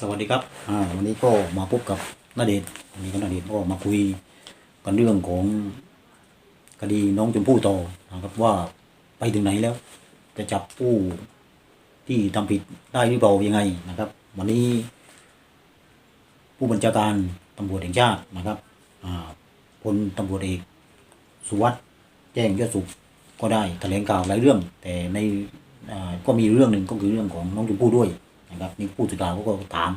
สวัสดีครับอ่าวันนี้ก็มาพบกับนาเดชวันนี้ก็นาเดชก็มาคุยกันเรื่องของคดีน้องชมพู่ต่อนะครับว่าไปถึงไหนแล้ว จะจับผู้ที่ทำผิดได้หรือเปล่ายังไงนะครับ วันนี้ ผู้บัญชาการตำรวจแห่งชาตินะครับอ่าพลตำรวจเอกสุวัสด์แจ้งยอดสุขก็ได้แถลงข่าวหลายเรื่อง แต่ในอ่าก็มีเรื่องหนึ่งก็คือเรื่องของน้องชมพู่ด้วย นะครับนี่ผู้สื่อข่าวเขาก็ถาม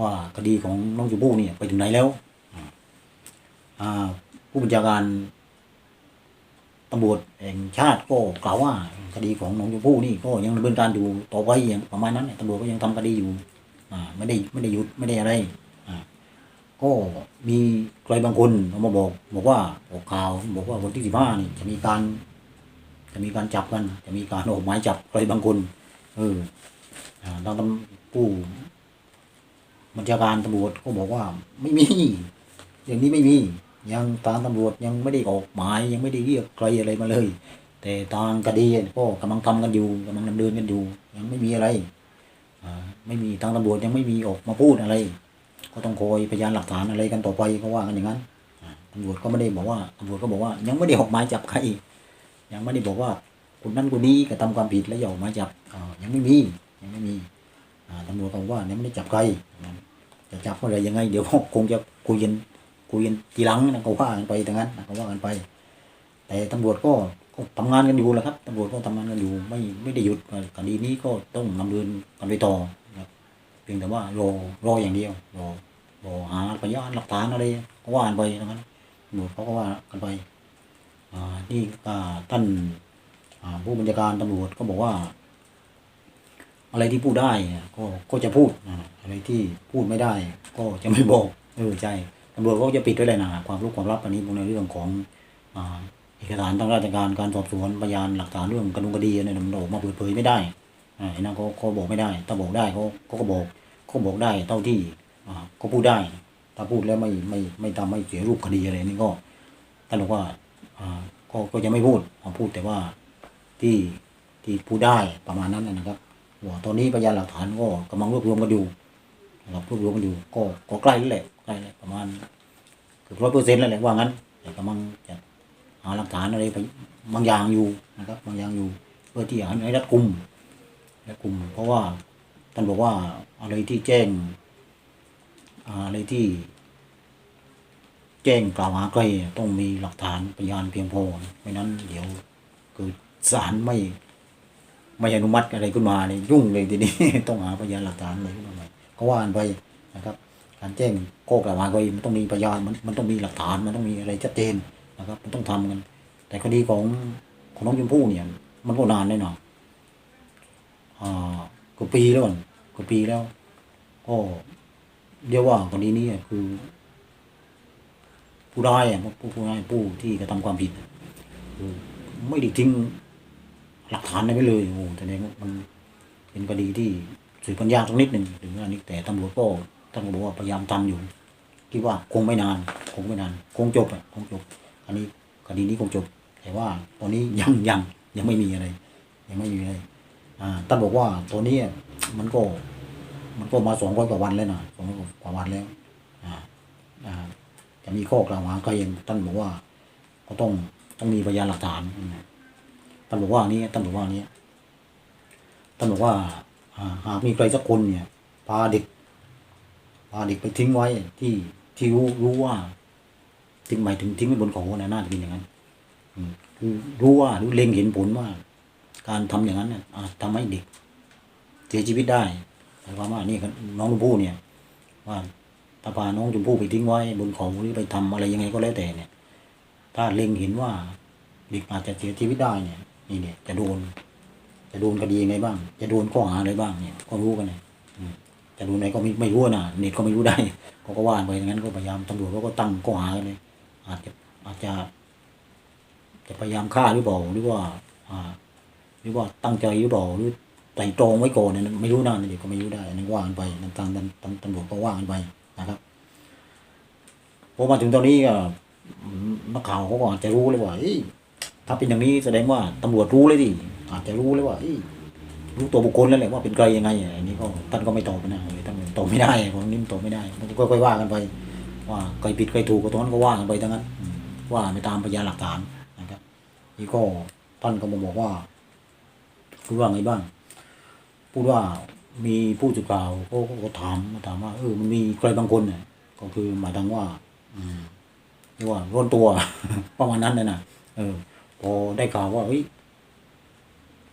ว่าคดีของน้องชมพู่เนี่ยไปถึงไหนแล้วอ่าผู้บัญชาการตำรวจแห่งชาติก็กล่าวว่าคดีของน้องชมพู่นี่ก็ยังดำเนินการอยู่ต่อไปอย่างประมาณนั้นตำรวจก็ยังทำคดีอยู่อ่าไม่ได้ไม่ได้หยุดไม่ได้อะไรอ่าก็มีใครบางคนเอามาบอก บอกว่าออกข่าวบอกว่าวันที่สิบห้านี่จะมีการ จะมีการจับกัน จะมีการออกหมายจับใครบางคน เออ ทางตำผู้บัญชาการตำรวจก็บอกว่า ไม่มี อย่างนี้ไม่มี ยังทางตำรวจยังไม่ได้ออกหมายยังไม่ได้เรียกใครอะไรมาเลย แต่ทางคดีก็กำลังทำกันอยู่กำลังดำเนินกันอยู่ ยังไม่มีอะไรไม่มีทางตำรวจยังไม่มีออกมาพูดอะไร ก็ต้องคอยพยานหลักฐานอะไรกันต่อไปเขาว่ากันอย่างนั้นอ่าตำรวจก็ไม่ได้บอกว่าตำรวจก็บอกว่า ยังไม่ได้ออกหมายจับใครยังไม่ได้บอกว่าคนนั้นคนนี้กระทำความผิดแล้วอย่าออกหมายจับยังไม่มี ไม่มีตำรวจก็บอกว่ายังไม่ได้จับใครจะจับเมื่อไรยังไง เดี๋ยวคงจะคุยกันคุยกันทีหลังนะก็ว่ากันไปดังนั้นก็ว่ากันไป แต่ตำรวจก็ก็ทำงานกันอยู่แหละครับตำรวจก็ทำงานกันอยู่ไม่ไม่ได้หยุดคดีนี้ก็ต้องดำเนินกันไปต่อครับเพียงแต่ว่ารอรออย่างเดียวรอรอหาพยานหลักฐานอะไรก็ว่ากันไปดังนั้นตำรวจเขาก็ว่ากันไปอ่านี่ท่านผู้บัญชาการตำรวจก็บอกว่า อะไรที่พูดได้ก็ก็จะพูดอะไรที่พูดไม่ได้ ก็จะไม่บอกเออใช่ตำรวจก็จะปิดไว้เลยนะความรู้ความลับอันนี้ในเรื่องของอเอกสารทางราชการการสอบสวนพยานหลักฐานเรื่องกระดุงคดีเนี่ยมันออกมาเปิดเผยไม่ได้อ่าไอ้นั่นเขาเขาบอกไม่ได้ ถ้าบอกได้เขาเขาก็บอกเขาบอกได้เท่าที่เขาพูดได้ ถ้าพูดแล้วไม่ไม่ไม่ทำให้เสียรูปคดีอะไรนี่ก็ท่านบอกว่าก็ก็จะไม่พูดเอาพูดแต่ว่าที่ที่พูดได้ประมาณนั้นนะครับ ตอนนี้พยานหลักฐานก็กำลังรวบรวมกันอยู่นะครับรวบรวมกันอยู่ก็ก็ใกล้แล้วแหละใกล้แล้วประมาณเกือบร้อยเปอร์เซ็นต์แล้วแหละว่างั้น แต่กำลังจะหาหลักฐานอะไรไปบางอย่างอยู่นะครับบางอย่างอยู่เพื่อที่จะให้รัดกุมรัดกุม เพราะว่าท่านบอกว่าอะไรที่แจ้งอ่าอะไรที่ แจ้งกล่าวหาใครต้องมีหลักฐานพยานเพียงพอไม่นั้นเดี๋ยวเกิดศาลไม่ ไม่อนุมัติอะไรขึ้นมาเนี่ยยุ่งเลยทีนี้ต้องหาพยานหลักฐานอะไรขึ้นมาใหม่ก็ว่ากันไปนะครับ การแจ้งข้อกล่าวหาไปมันต้องมีพยานมันมันต้องมีหลักฐานมันต้องมีอะไรชัดเจนนะครับมันต้องทำกัน แต่คดีของของน้องชมพู่เนี่ย มันก็นานแน่นอนอ่ากว่าปีแล้วก่อนกว่าปีแล้ว ก็เรียกว่าคดีนี้คือ ผู้ร้ายอะผู้ผู้ร้ายผู้ที่กระทำความผิดคือไม่ได้ทิ้ง หลักฐานอะไรไม่เลยโอ้โหแสดงว่ามันเป็นคดีที่สืบปัญญากสักนิดหนึ่งถึงอันนี้แต่ตำรวจก็ท่านก็บอกว่าพยายามทำอยู่คิดว่าคงไม่นาน คงไม่นาน คงจบอะคงจบ อันนี้คดีนี้คงจบ แต่ว่าตอนนี้ยังยังยังไม่มีอะไร ยังไม่มีอะไรอ่าท่านบอกว่าตัวนี้มันก็ มันก็มาสองร้อยกว่าวันแล้วนะสองร้อยกว่าวันแล้วอ่าอ่าจะมีข้อกล่าวหาใครเองท่านบอกว่า ก็ต้องต้องมีพยานหลักฐาน อืมท่านบอกว่านี้ท่านบอกว่านี้ท่านบอกว่าอ่าหากมีใครสักคนเนี่ย พาเด็ก พาเด็กไปทิ้งไว้ที่ที่รู้รู้ว่าทิ้งหมายถึงทิ้งไว้บนเขานะน่าจะเป็นอย่างนั้นคือรู้ว่ารือเล็งเห็นผลว่า การทำอย่างนั้นเนี่ยอาจทำให้เด็กเสียชีวิตได้หมายความว่านี่น้องชมพู่เนี่ย ว่าถ้าพาน้องชมพู่ไปทิ้งไว้บนเขาหรือไปทำอะไรยังไงก็แล้วแต่เนี่ย ถ้าเล็งเห็นว่าเด็กอาจจะเสียชีวิตได้เนี่ย นี่เนี่ยจะโดน จะโดนคดีไงบ้าง จะโดนข้อหาอะไรบ้างเนี่ยก็รู้กันเนี่ยจะโดนอะไรก็ไม่ไม่รู้นะเน็ตก็ไม่รู้ได้เขาก็ว่าไปอย่างนั้นก็พยายามตำรวจเขาก็ตั้งข้อหากันเลยอาจจะอาจจะ จะพยายามฆ่าหรือเปล่าหรือว่า อ่า หรือว่าตั้งใจหรือเปล่าหรือไต่ตรองไว้ก่อนเนี่ยไม่รู้นะเด็กก็ไม่รู้ได้นนั้นว่ากันไปทางทางทางทางตำรวจก็ว่ากันไปนะครับพอมาถึงตอนนี้ก็นักข่าวเขาก็อาจจะรู้เลยว่าเอ้ ถ้าเป็นอย่างนี้แสดงว่าตำรวจรู้เลยดิอาจจะรู้เลยว่ารู้ตัวบุคคลแล้วแหละว่าเป็นใครยังไงอันนี้ก็ท่านก็ไม่ตอบนะเออท่านตอบไม่ได้ของนี้มันตอบไม่ได้ก็ค่อยๆว่ากันไป ว่าใครผิดใครถูกก็ตรงนั้นก็ว่ากันไปทั้งนั้น ว่าไปตามพยานหลักฐานนะครับนี่ก็ท่านก็มาบอกว่าพูดว่าไงบ้าง พูดว่ามีผู้สื่อข่าวก็ก็ถามมาถามว่าเออมันมีใครบางคนเนี่ยก็คือหมายถึงว่า อืมเรียกว่าร้นตัวประมาณนั้นเลยนะเออ พอได้ข่าวว่าเฮ้ย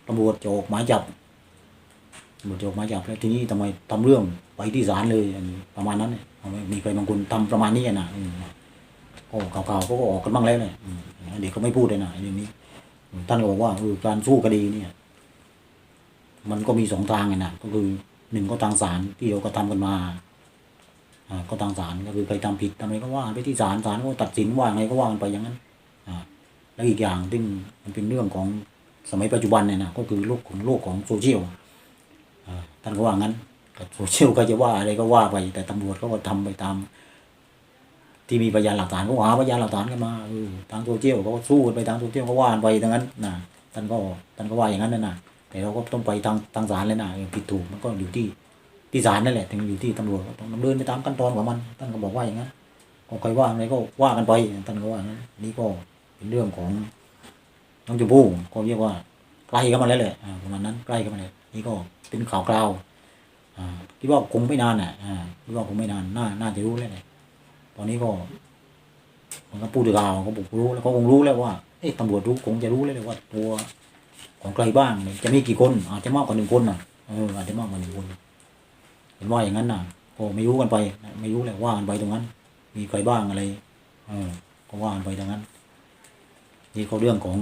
ตำรวจจะออกหมายจับตำรวจจะออกหมายจับแล้วทีนี้ทำไมทำเรื่องไปที่ศาลเลยอันนี้ประมาณนั้นเนี่ยมีใครบางคนทำประมาณนี้อะนะอืมก็ข่าวๆเขาก็ออกกันบ้างแล้วเนี่ยเด็กเขาไม่พูดเลยนะเรื่องนี้ ท่านก็บอกว่าเออการสู้คดีเนี่ย มันก็มีสองทางไงนะก็คือหนึ่งก็ทางศาลที่เราก็ทำกันมาอ่าก็ทางศาลก็คือใครทำผิดทำไรก็ว่าไปที่ศาลศาลก็ตัดสินว่าไงก็ว่ากันไปอย่างนั้น แล้วอีกอย่างซึ่งมันเป็นเรื่องของสมัยปัจจุบันเนี่ยนะก็คือโลกของโลกของโซเชียลอ่าท่านก็ว่างั้นกับโซเชียลก็จะว่าอะไรก็ว่าไป แต่ตำรวจเขาก็ทำไปตาม ที่มีพยานหลักฐานก็หาพยานหลักฐานกันมาเออทางโซเชียลเขาก็สู้กันไปทางโซเชียลก็ว่านไปดังนั้นนะท่านก็ท่านก็ว่าอย่างนั้นนะนะแต่เราก็ต้องไปทางทางศาลเลยนะผิดถูกมันก็อยู่ที่ที่ศาลนั่นแหละถึงอยู่ที่ตำรวจต้องดำเนินไปตามขั้นตอนของมันท่านก็บอกว่าอย่างนั้นก็ใครว่าอะไรก็ว่ากันไปท่านก็ว่าอย่างนั้นนี่ก็ เรื่องของน้องชมพู่ก็เรียกว่าใกล้เข้ามาแล้วแหละอ่าประมาณนั้นใกล้เข้ามาแล้วนี่ก็เป็นข่าวคราวอ่าคิดว่าคงไม่นานอะอ่าคิดว่าคงไม่นานน่าน่าจะรู้แล้วแหละตอนนี้ก็มันก็พูดถึงข่าวเขาบอกรู้แล้วเขาคงรู้แล้วว่าเอ๊ะตำรวจรู้คงจะรู้แล้วเลยว่า ตัวของใครบ้างจะมีกี่คน อาจจะมากกว่าหนึ่งคนน่ะเอออาจจะมากกว่าหนึ่งคนเห็นว่าอย่างนั้นน่ะก็ไม่รู้กันไป ไม่รู้แหละว่ากันไปตรงนั้น มีใครบ้างอะไร เออก็ว่ากันไปตรงนั้น นี่เขาเรื่องของ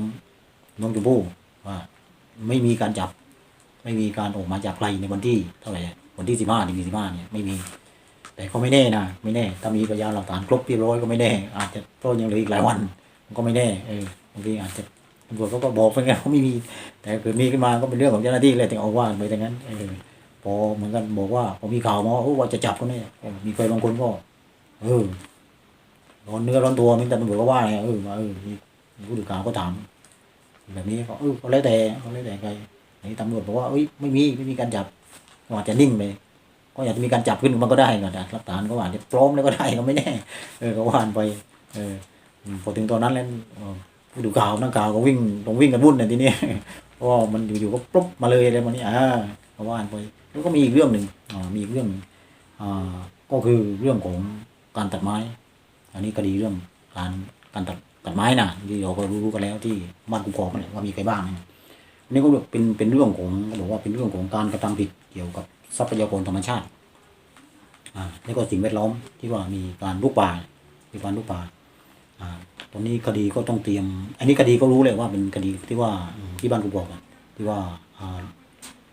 น้องชมพู่ว่าไม่มีการจับ ไม่มีการออกมาจับใครในวันที่เท่าไหร่วันที่สิบห้าถึงสิบห้าเนี่ยไม่มี แต่ก็ไม่แน่นะไม่แน่ถ้ามีพยานหลักฐานครบเรียบร้อยก็ไม่แน่ อาจจะเพราะยังเหลืออีกหลายวันก็ไม่แน่เออบางทีอาจจะตำรวจเขาก็บอกไปไงเขาไม่มี แต่เกิดมีขึ้นมาก็เป็นเรื่องของเจ้าหน้าที่เลยถึงเอาว่าไปดังนั้นเออพอเหมือนกันบอกว่าพอมีข่าวมาว่าโอ้ว่าจะจับก็เนี่ยมีใครบางคนก็ เออร้อนเนื้อร้อนตัวนี่แต่ตำรวจก็ว่าไงเออว่าเออ ผู้ถือข่าวก็ถามแบบนี้ก็เออก็แล้วแต่ก็แล้วแต่ใครนี่ตำรวจบอกว่าเอ้ยไม่มีไม่มีการจับก็อาจจะนิ่งไปก็อยากจะมีการจับขึ้นมันก็ได้ก็ได้หลักฐานก็อาจจะพร้อมแล้วก็ได้ก็ไม่แน่เออก็ว่านไป เออพอถึงตอนนั้นแล้วผู้ดูข่าวนักข่าวก็วิ่งต้องวิ่งกันวุ่นเนี่ยทีนี้เพราะมันอยู่ๆก็ปุ๊บมาเลยอะไรมันนี่อ่าก็ว่านไป แล้วก็มีอีกเรื่องหนึ่งอ่ามีอีกเรื่องหนึ่งอ่าก็คือเรื่องของการตัดไม้ อันนี้คดีเรื่องการการตัด ตัดไม้น่ะที่เราก็รู้กันแล้วที่บ้านกุกอกเนี่ยว่ามีใครบ้างเนี่ยอันนี้ก็เป็นเป็นเรื่องของบอกว่าเป็นเรื่องของการกระทำผิดเกี่ยวกับทรัพยากรธรรมชาติอ่าแล้วก็สิ่งแวดล้อมที่ว่ามีการลุกป่ามีการลุกป่าอ่าตอนนี้คดีก็ต้องเตรียม อันนี้คดีก็รู้เลยว่าเป็นคดีที่ว่าที่บ้านกูบอกอที่ว่าอ่า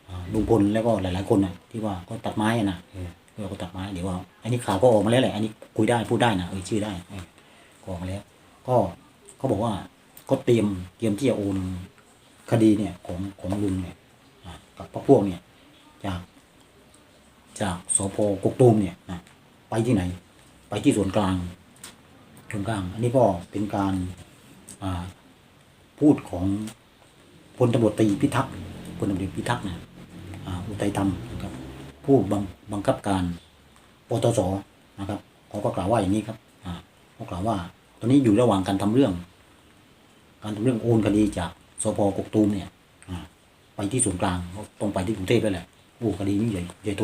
อ่าลุงพลแล้วก็หลาย ๆ คนน่ะที่ว่าก็ตัดไม้นะเออเราก็ตัดไม้เดี๋ยวว่าอันนี้ข่าวก็ออกมาแล้วแหละอันนี้คุยได้พูดได้นะเออชื่อได้เออก็ออกมาแล้ว ก็เขาบอกว่าก็เตรียมเตรียมที่จะโอนคดีเนี่ยของของลุงเนี่ยกับพวกพวกเนี่ยจากจากสพกกตูมเนี่ยนะไปที่ไหน ไปที่ส่วนกลางส่วนกลาง อันนี้ก็เป็นการาพูดของพลตำรวจตรีพิทักษ์พลตำรวจพิทักษ์นะอ่าอุทัยธรรมครับผู้บังบังคับการปตสนะครับเขาก็กล่าวว่าอย่างนี้ครับเขากล่าวว่า ตอนนี้อยู่ระหว่างการทำเรื่อง การทำเรื่องโอนคดีจากสพกกตูมเนี่ยไปที่ส่วนกลางต้องไปที่กรุงเทพแล้วแหละโอ้คดีนี้ใหญ่ใหญ่โต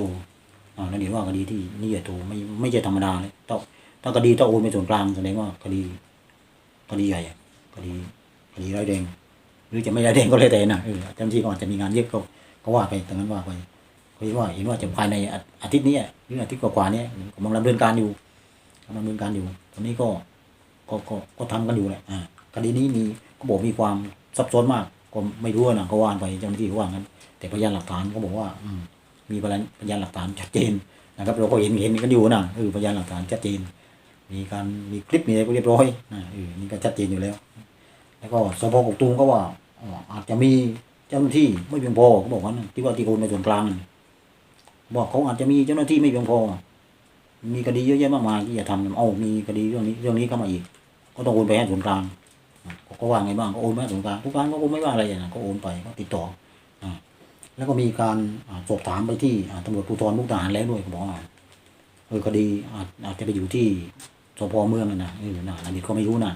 อ่าแล้วเห็นว่าคดีที่นี่ใหญ่โตไม่ไม่ใช่ธรรมดาเลยต้องถ้าคดีต้องโอนไปส่วนกลางแสดงว่าคดีคดีใหญ่คดีคดีร้ายแรงหรือจะไม่ร้ายแรงก็เลยแต่นะเออเจ้าหน้าที่ก็อาจจะมีงานเยอะก็ก็ว่าไปตรงนั้นว่าไปเขาว่าเห็นว่าจะภายในอาทิตย์นี้หรืออาทิตย์กว่าๆนี้กำลังดำเนินการอยู่กำลังดำเนินการอยู่ตอนนี้ก็ ก็ก็ก็ทำกันอยู่แหละอ่าคดีนี้มีก็บอกมีความซับซ้อนมากก็ไม่รู้นะก็ว่าไปเจ้าหน้าที่เขาว่างั้น แต่พยานหลักฐานก็บอกว่าอืมีพยานพยานหลักฐานชัดเจนนะครับ เราก็เห็นเห็นกันอยู่นะเออพยานหลักฐานชัดเจน มีการมีคลิปมีอะไรก็เรียบร้อยนะเออนี่ก็ชัดเจนอยู่แล้ว แล้วก็สพกกตูมก็ว่าอาจจะมีเจ้าหน้าที่ไม่เพียงพอเขาบอกว่านะที่ว่าที่โอนในส่วนกลางน่ะบอกเขาอาจจะมีเจ้าหน้าที่ไม่เพียงพอ มีคดีเยอะแยะมากมายที่จะทำเอามีคดีเรื่องนี้เรื่องนี้เข้ามาอีก ก็ต้องโอนไปให้ส่วนกลางก็ว่าไงบ้างก็โอนไปให้ส่วนกลางทุกครั้งก็ไม่ว่าอะไรนะก็โอนไปก็ติดต่ออ่าแล้วก็มีการสอบถามไปที่ตำรวจภูธรมุกดาหารแล้วด้วยก็บอกว่าเออคดีอาจจะไปอยู่ที่สพเมืองน่ะนะเออนะอันนี้ก็ไม่รู้นะ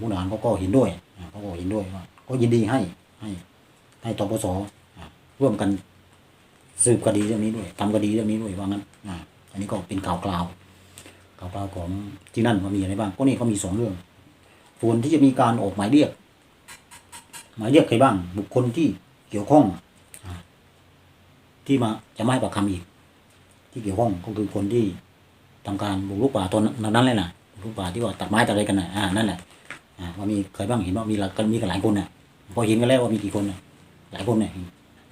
มุกดาหารเขาก็เห็นด้วยอ่าเขาก็เห็นด้วยว่าก็ยินดีให้ให้ให้ตปสอ่าร่วมกันสืบคดีเรื่องนี้ด้วยทำคดีเรื่องนี้ด้วยว่างั้น อันนี้ก็เป็นข่าวกล่าวข่าวกล่าวของที่นั่นว่ามีอะไรบ้างก็นี่เขามีสองเรื่อง ส่วนที่จะมีการออกหมายเรียก หมายเรียกใครบ้าง บุคคลที่เกี่ยวข้องที่มาจะไม่ให้ปากคำอีก ที่เกี่ยวข้องก็คือคนที่ทำการบุกรุกป่าตอนนั้นเลยนะบุกรุกป่าที่ว่าตัดไม้ตัดอะไรกันนะอ่านั่นแหละอ่าว่ามีใครบ้างเห็นว่ามีหลายกันมีกันหลายคนน่ะพอเห็นกันแล้วว่ามีกี่คนน่ะหลายคนเนี่ย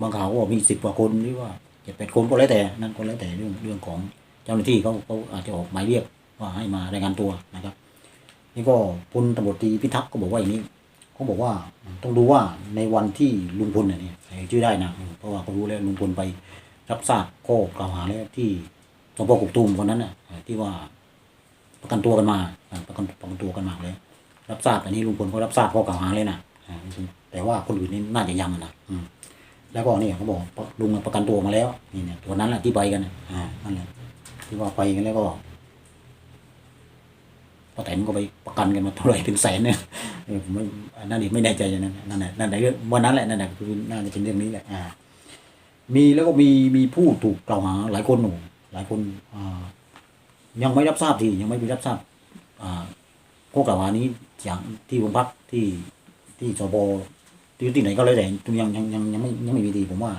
บางข่าวก็บอกมีสิบกว่าคนหรือว่าเจ็ดแปดคนก็แล้วแต่นั่นก็แล้วแต่เรื่องเรื่องของ เจ้าหน้าที่เขาเขาอาจจะออกหมายเรียกว่าให้มารายงานตัวนะครับนี่ก็พลตำรวจตรีพิทักษ์ก็บอกว่าอย่างนี้เขาบอกว่าต้องดูว่าในวันที่ลุงพลเนี่ยใส่ชื่อได้นะเพราะว่าเขารู้แล้วลุงพลไปรับทราบข้อกล่าวหาแล้วที่สพกกตูมคนนั้นน่ะที่ว่าประกันตัวกันมาประกันประกันตัวกันมาเลยรับทราบอันนี้ลุงพลก็รับทราบข้อกล่าวหาเลยนะแต่ว่าคนอื่นนี่น่าจะยังนะแล้วก็นี่เขาบอกลุงประกันตัวมาแล้วนี่เนี่ยตัวนั้นแหละที่ไปกันน่ะอ่านั่นแหละ ที่ว่าไปกันแล้วก็ป้าแตนก็ไปประกันกันมาเท่าไหร่เป็นแสนเนี่ยผมไม่นั่นเอีกไม่แน่ใจอย่างนั้นนั่นแหละนั่นแหละเรื่อวันนั้นแหละนั่นแหละคือน่าจะเป็นเรื่องนี้แหละอ่า มีแล้วก็มีมีผู้ถูกกล่าวหาหลายคนหนูหลายคนอ่ายังไม่รับทราบทียังไม่ไปรับทราบอ่าข้อกล่าวหานี้อย่างที่โรงพักที่ที่สบที่ที่ไหนก็เลยแต่ยังยังยังยังไม่ยังไม่มีทีผมว่า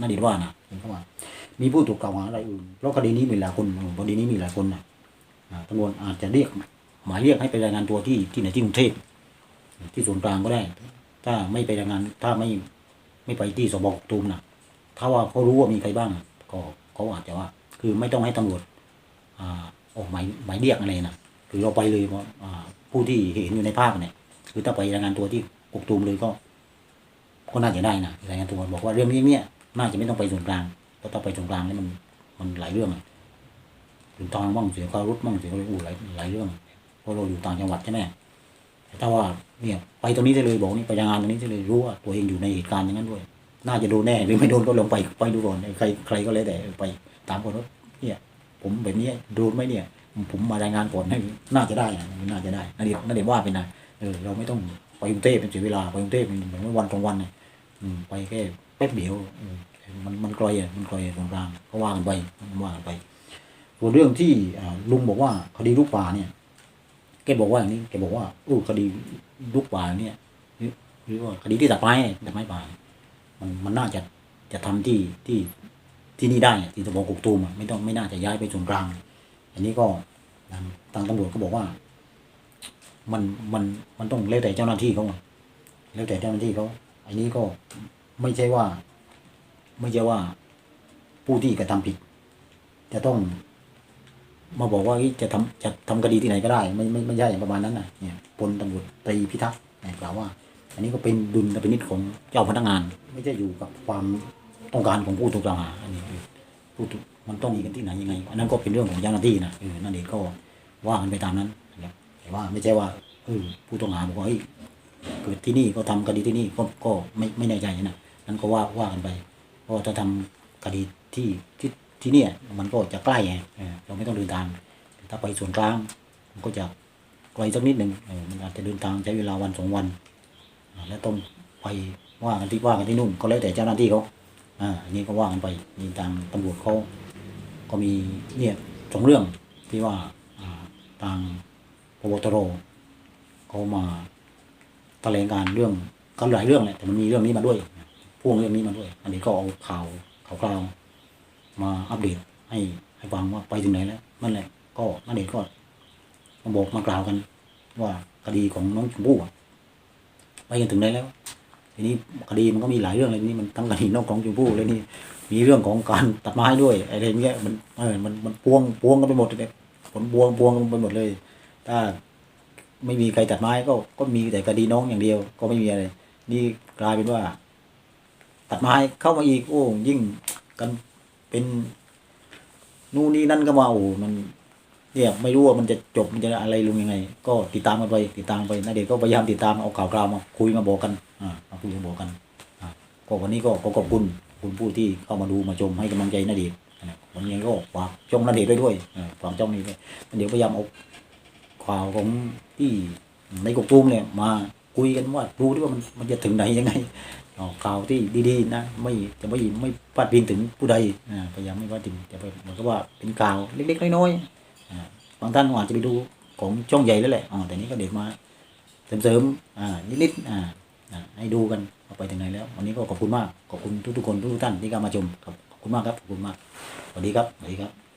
น่าดีว่านะผมก็ว่ามี มีผู้ถูกกล่าวหาอะไรอื่นเพราะคดีนี้มีหลายคนคดีนี้มีหลายคนนะตำรวจอาจจะเรียกหมายเรียกให้ไปรายงานตัวที่ที่ไหนที่กรุงเทพที่ส่วนกลางก็ได้ ถ้าไม่ไปรายงาน ถ้าไม่ไม่ไปที่สบกกตูมนะถ้าว่าเขารู้ว่ามีใครบ้าง ก็เขาอาจจะว่า คือไม่ต้องให้ตำรวจอ่าออกหมายหมายเรียกอะไรนะคือเราไปเลยว่าผู้ที่เห็นอยู่ในภาพเนี่ย คือถ้าไปรายงานตัวที่กกตูมเลยก็ก็น่าจะได้นะรายงานตัวบอกว่าเรื่องนี้เนี่ยน่าจะไม่ต้องไปส่วนกลาง เพราะถ้าไปส่วนกลางนี่มันมันหลายเรื่องถึงทางบ้างเสียค่ารถบ้างเสียอะไรอู้หลายหลายเรื่องเพราะเราอยู่ต่างจังหวัดใช่ไหมแต่ถ้าว่าเนี่ยไปตรงนี้ได้เลยบอกนี่ไปยังงานตรงนี้ได้เลยรู้ว่าตัวเองอยู่ในเหตุการณ์อย่างนั้นด้วย น่าจะโดนแน่หรือไม่โดนก็ลงไปไปดูก่อนใครใครก็เลยแต่ไปตามคนว่าเนี่ย ผมแบบนี้โดนไหมเนี่ย ผมมารายงานก่อนให้น่าจะได้อะน่าจะได้นั่นเดี๋ยวนั่นเดี๋ยวว่าไปนะเออเราไม่ต้องไปกรุงเทพเป็นเสียเวลาไปกรุงเทพมันเหมือนวันตรงวันเนี่ยไปแค่แป๊บเดียวอื มันมันไกลอะมันไกลตรงกลางก็ว่ากันไปว่ากันไปส่วนเรื่องที่ลุงบอกว่าคดีลูกป่าเนี่ยแกบอกว่าอย่างนี้แกบอกว่าอู้คดีลูกป่าเนี่ยหรือว่าคดีที่ตัดไม้ตัดไม้ป่ามันมันน่าจะจะทำที่ที่ที่นี่ได้ที่ตะบองกกตูมอะไม่ต้องไม่น่าจะย้ายไปส่วนกลาง อันนี้ก็ทางทางตำรวจก็บอกว่า มันมันมันต้องแล้วแต่เจ้าหน้าที่เขาแล้วแต่เจ้าหน้าที่เขาอันนี้ก็ไม่ใช่ว่า ไม่ใช่ว่าผู้ที่กระทำผิด จะต้อง มาบอกว่าเฮ้ยจะทำจะทำคดีที่ไหนก็ได้ ไม่ไม่ไม่ใช่ประมาณนั้นนะเนี่ยพลตำรวจตรีพิทักษ์เนี่ยกล่าวว่า อันนี้ก็เป็นดุลพินิจของเจ้าพนักงาน ไม่ใช่อยู่กับความต้องการของผู้ถูกกล่าวหาอันนี้คือผู้ถูกมันต้องมีกันที่ไหนยังไง อันนั้นก็เป็นเรื่องของเจ้าหน้าที่นะเออนั่นเองก็ว่ากันไปตามนั้นนะครับแต่ว่าไม่ใช่ว่าเออผู้ต้องหาบอกว่าเฮ้ยเกิดที่นี่ก็ทำคดีที่นี่ก็ก็ไม่ไม่แน่ใจนะนั่นก็ว่าว่ากันไป เพราะว่าถ้าทำคดีที่ที่ที่เนี่ยมันก็จะใกล้ไงเราไม่ต้องเดินทาง ถ้าไปส่วนกลางมันก็จะไกลสักนิดหนึ่งมันอาจจะเดินทางใช้เวลาวันสองวัน แล้วต้องไปว่ากันที่ว่ากันที่นู่น ก็แล้วแต่เจ้าหน้าที่เขาอ่าอันนี้ก็ว่ากันไปมีทางตำรวจเขาก็มีเนี่ยสองเรื่องที่ว่าอ่าทางพบตรเขามาแถลงการเรื่องก็หลายเรื่องแหละแต่มันมีเรื่องนี้มาด้วย พ่วงเรื่องนี้มาด้วย อันนี้ก็เอาข่าวข่าวคราวมาอัปเดตให้ให้ฟังว่าไปถึงไหนแล้วนั่นแหละ ก็นั่นเองก็มาบอกมากล่าวกัน ว่าคดีของน้องชมพู่อะไปกันถึงไหนแล้ว ทีนี้คดีมันก็มีหลายเรื่องเลยนี่มันทั้งคดีน้องของชมพู่แล้วนี่มีเรื่องของการตัดไม้ด้วยอะไรเงี้ยมันเออมันมันพวงพวงกันไปหมดเลยผลพวงพวงกันไปหมดเลย ถ้าไม่มีใครตัดไม้ก็ก็มีแต่คดีน้องอย่างเดียว ก็ไม่มีอะไร นี่กลายเป็นว่า ตัดไม้เข้ามาอีกโอ้ยิ่งกันเป็นนู่นนี่นั่นก็มาโอ้มันเนี่ยไม่รู้ว่ามันจะจบมันจะอะไรลงยังไง ก็ติดตามกันไปติดตามไปนะเด็กก็พยายามติดตามเอาข่าวกราวมาคุยมาบอกกันอ่ามาคุยมาบอกกันอ่าก็วันนี้ก็ขอขอบคุณคุณผู้ที่เข้ามาดูมาชมให้กำลังใจนาเดชวันนี้ก็ฝากช่องนาเดชด้วยด้วยอ่าฝากช่องนี้ด้วยเดี๋ยวพยายามเอาข่าวของที่ในกบตูมเนี่ยมา คุยกันว่าดูที่ว่ามันมันจะถึงไหนยังไงเอข่าวที่ดีๆนะไม่จะไม่ไม่พาดพิงถึงผู้ใดพยายามไม่พาดพิงจะไปเหมือนกับว่าเป็นข่าวเล็กๆน้อยๆบางท่านอาจจะไปดูของช่องใหญ่แล้วแหละอ๋อแต่นี้ก็เด็กมาเสริมๆอ่านิดๆอ่าให้ดูกันว่าไปถึงไหนแล้ว วันนี้ก็ขอบคุณมากขอบคุณทุกๆคนทุกๆท่านที่เข้ามาชมครับขอบคุณมากครับขอบคุณมากสวัสดีครับสวัสดีครับ